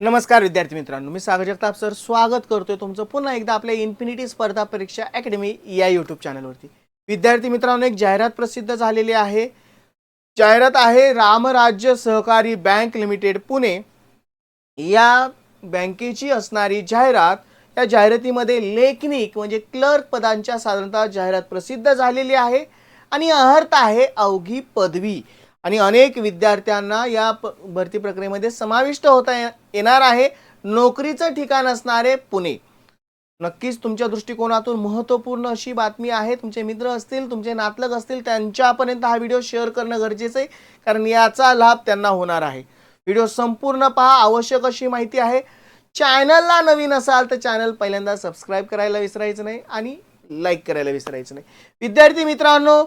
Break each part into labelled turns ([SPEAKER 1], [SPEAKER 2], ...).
[SPEAKER 1] नमस्कार विद्यार्थी मित्रांनो मी सागर जगताप सर. स्वागत करतोय तुमचं पुन्हा एकदा आपल्या इन्फिनिटी स्पर्धा परीक्षा अकॅडमी या यूट्यूब चॅनलवरती विद्यार्थी मित्रांनो एक जाहिरात प्रसिद्ध झालेली आहे. जाहिरात आहे रामराज्य सहकारी बँक लिमिटेड पुणे. या बँकेची असणारी जाहिरात या जाहिरातीमध्ये लेखनिक म्हणजे क्लर्क पदांच्या साधारणतः जाहिरात प्रसिद्ध झालेली आहे. आणि अहर्त आहे अवघी पदवी. आणि अनेक विद्यार्थ्यांना या प भरती प्रक्रियेमध्ये समाविष्ट होता ये- येणार आहे. नोकरीचं ठिकाण असणारे पुणे. नक्कीच तुमच्या दृष्टिकोनातून महत्त्वपूर्ण अशी बातमी आहे. तुमचे मित्र असतील तुमचे नातलग असतील त्यांच्यापर्यंत हा व्हिडिओ शेअर करणं गरजेचं आहे. कारण याचा लाभ त्यांना होणार आहे. व्हिडिओ संपूर्ण पहा. आवश्यक अशी माहिती आहे. चॅनलला नवीन असाल तर चॅनल पहिल्यांदा सबस्क्राईब करायला विसरायचं नाही आणि लाईक करायला विसरायचं नाही. विद्यार्थी मित्रांनो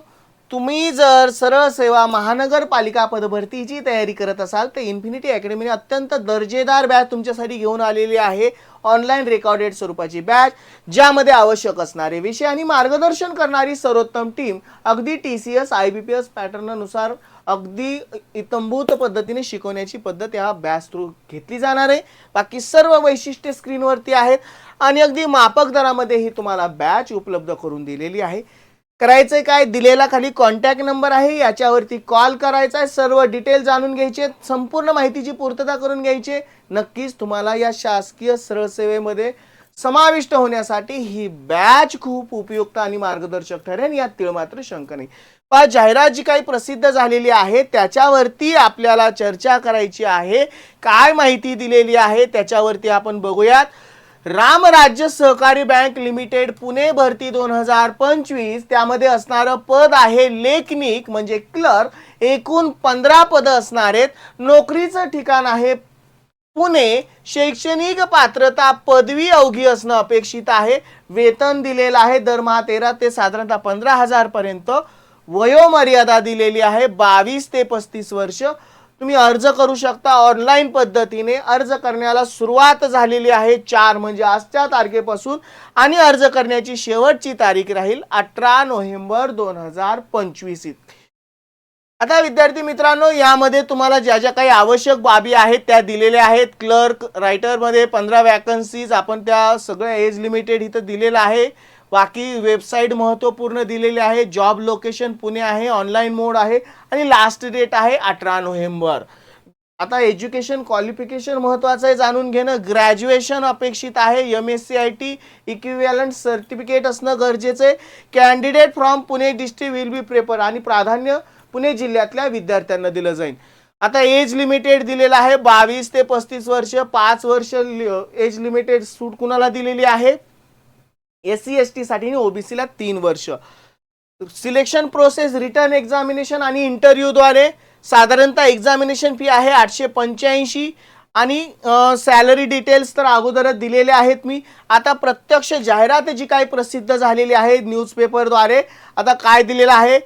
[SPEAKER 1] तुम्ही जर सरळ सेवा महानगरपालिका पदभरतीची तयारी करत असाल तर इन्फिनिटी अकॅडमीने अत्यंत दर्जेदार बॅच तुमच्यासाठी घेऊन आलेली आहे. ऑनलाईन रेकॉर्डेड स्वरूपाची बॅच ज्यामध्ये आवश्यक असणारे विषय आणि मार्गदर्शन करणारी सर्वोत्तम टीम अगदी T C S I B P S पॅटर्ननुसार अगदी इतंभूत पद्धतीने शिकवण्याची पद्धत या बॅच थ्रू घेतली जाणार आहे. बाकी सर्व वैशिष्ट्ये स्क्रीनवरती आहेत. आणि अगदी मापक दरामध्ये ही तुम्हाला बॅच उपलब्ध करून दिलेली आहे. करायचंय काय? दिलेला खाली कॉन्टॅक्ट नंबर आहे याच्यावरती कॉल करायचा आहे सर्व डिटेल जाणून घ्यायचे संपूर्ण माहितीची पूर्तता करून घ्यायची. नक्कीच तुम्हाला या शासकीय सरळ सेवेमध्ये समाविष्ट होण्यासाठी ही बॅच खूप उपयुक्त आणि मार्गदर्शक ठरेल यात तिळ मात्र शंका नाही. पहा जाहिरात जी काही प्रसिद्ध झालेली आहे त्याच्यावरती आपल्याला चर्चा करायची आहे काय माहिती दिलेली आहे त्याच्यावरती आपण बघूयात. रामराज्य सहकारी बँक लिमिटेड पुणे भरती दोन हजार पंचवीस त्यामध्ये असणारं पद आहे लेखनिक म्हणजे क्लर्क एकूण पंधरा पदं असणार आहेत नोकरीचं ठिकाण आहे पुणे. शैक्षणिक पात्रता पदवी अवघी असणं अपेक्षित आहे. वेतन दिलेलं आहे दरमहा तेरा ते साधारणतः पंधरा हजारपर्यंत वयोमर्यादा दिलेली आहे बावीस ते पस्तीस वर्ष. तुम्ही अर्ज करू शकता ऑनलाईन पद्धतीने. अर्ज करण्याला सुरुवात झालेली आहे चार म्हणजे आजच्या तारखेपासून. आणि अर्ज करण्याची शेवटची तारीख राहील अठरा नोव्हेंबर दोन हजार पंचवीस आता विद्यार्थी मित्रांनो यामध्ये तुम्हाला ज्या ज्या काही आवश्यक बाबी आहेत त्या दिलेल्या आहेत. क्लर्क रायटरमध्ये पंधरा वॅकन्सीज आपण त्या सगळ्या एज लिमिटेड इथं दिलेलं आहे. बाकी वेबसाईट महत्त्वपूर्ण दिलेली आहे. जॉब लोकेशन पुणे आहे ऑनलाईन मोड आहे आणि लास्ट डेट आहे अठरा नोव्हेंबर. आता एज्युकेशन क्वालिफिकेशन महत्त्वाचं आहे जाणून घेणं. ग्रॅज्युएशन अपेक्षित आहे. M S C I T equivalent certificate असणं गरजेचं आहे. Candidate from Pune district will be proper आणि प्राधान्य पुणे जिल्ह्यातल्या विद्यार्थ्यांना दिलं जाईल. आता एज लिमिटेड दिलेलं आहे. बावीस ते पस्तीस वर्ष पाच वर्ष एज लिमिटेड सूट कुणाला दिलेली आहे? एस सी एस टीसाठी आणि ओबीसीला तीन वर्ष. सिलेक्शन प्रोसेस रिटर्न एक्झामिनेशन आणि इंटरव्ह्यूद्वारे साधारणतः एक्झामिनेशन फी आहे आठशे पंच्याऐंशी आणि सॅलरी डिटेल्स तर अगोदरच दिलेले आहेत मी. आता प्रत्यक्ष जाहिरात जी काही प्रसिद्ध झालेली आहे न्यूजपेपरद्वारे आता काय दिलेलं आहे?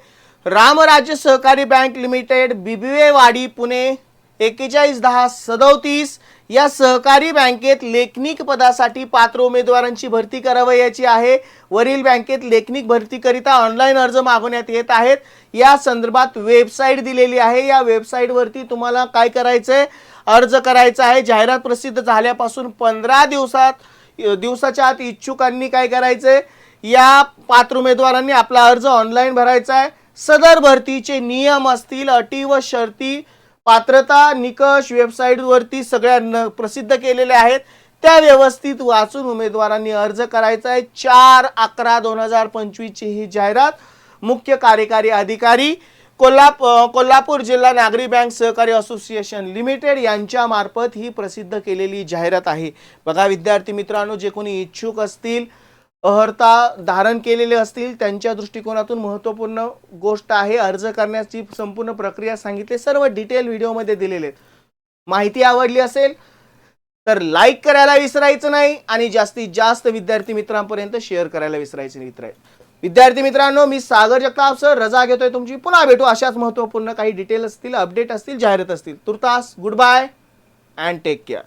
[SPEAKER 1] रामराज्य सहकारी बँक लिमिटेड बीबीए वाडी पुणे. एकेचाळीस दहा सदोतीस या सहकारी बँकेत लेखनिक पदासाठी पात्र उमेदवारांची भरती करावयाची आहे. वरील बँकेत लेखनिक भरतीकरिता ऑनलाईन अर्ज मागवण्यात येत आहेत. या संदर्भात वेबसाईट दिलेली आहे. या वेबसाईटवरती तुम्हाला काय करायचं आहे अर्ज करायचा आहे. जाहिरात प्रसिद्ध झाल्यापासून पंधरा दिवसात दिवसाच्या आत इच्छुकांनी काय करायचं आहे या पात्र उमेदवारांनी आपला अर्ज ऑनलाईन भरायचा आहे. सदर भरतीचे नियम असतील अटी व शर्ती पात्रता निकष वेबसाईटवरती सगळ्या न प्रसिद्ध केलेल्या आहेत. त्या व्यवस्थित वाचून उमेदवारांनी अर्ज करायचा आहे. चार अकरा दोन हजार पंचवीसची ही जाहिरात. मुख्य कार्यकारी अधिकारी कोल्हाप कोल्हापूर जिल्हा नागरी बँक सहकारी असोसिएशन लिमिटेड यांच्या मार्फत ही प्रसिद्ध केलेली जाहिरात आहे. बघा विद्यार्थी मित्रांनो जे कोणी इच्छुक असतील अहर्ता धारण केलेले असतील त्यांच्या दृष्टिकोनातून महत्त्वपूर्ण गोष्ट आहे. अर्ज करण्याची संपूर्ण प्रक्रिया सांगितली. सर्व डिटेल व्हिडिओमध्ये दिलेले आहेत. माहिती आवडली असेल तर लाईक करायला विसरायचं नाही आणि जास्तीत जास्त विद्यार्थी मित्रांपर्यंत शेअर करायला विसरायचं मित्र. विद्यार्थी मित्रांनो मी सागर जगताप सर रजा घेतोय तुमची. पुन्हा भेटू अशाच महत्त्वपूर्ण काही डिटेल असतील अपडेट असतील जाहिरात असतील. तुर्तास good bye and take care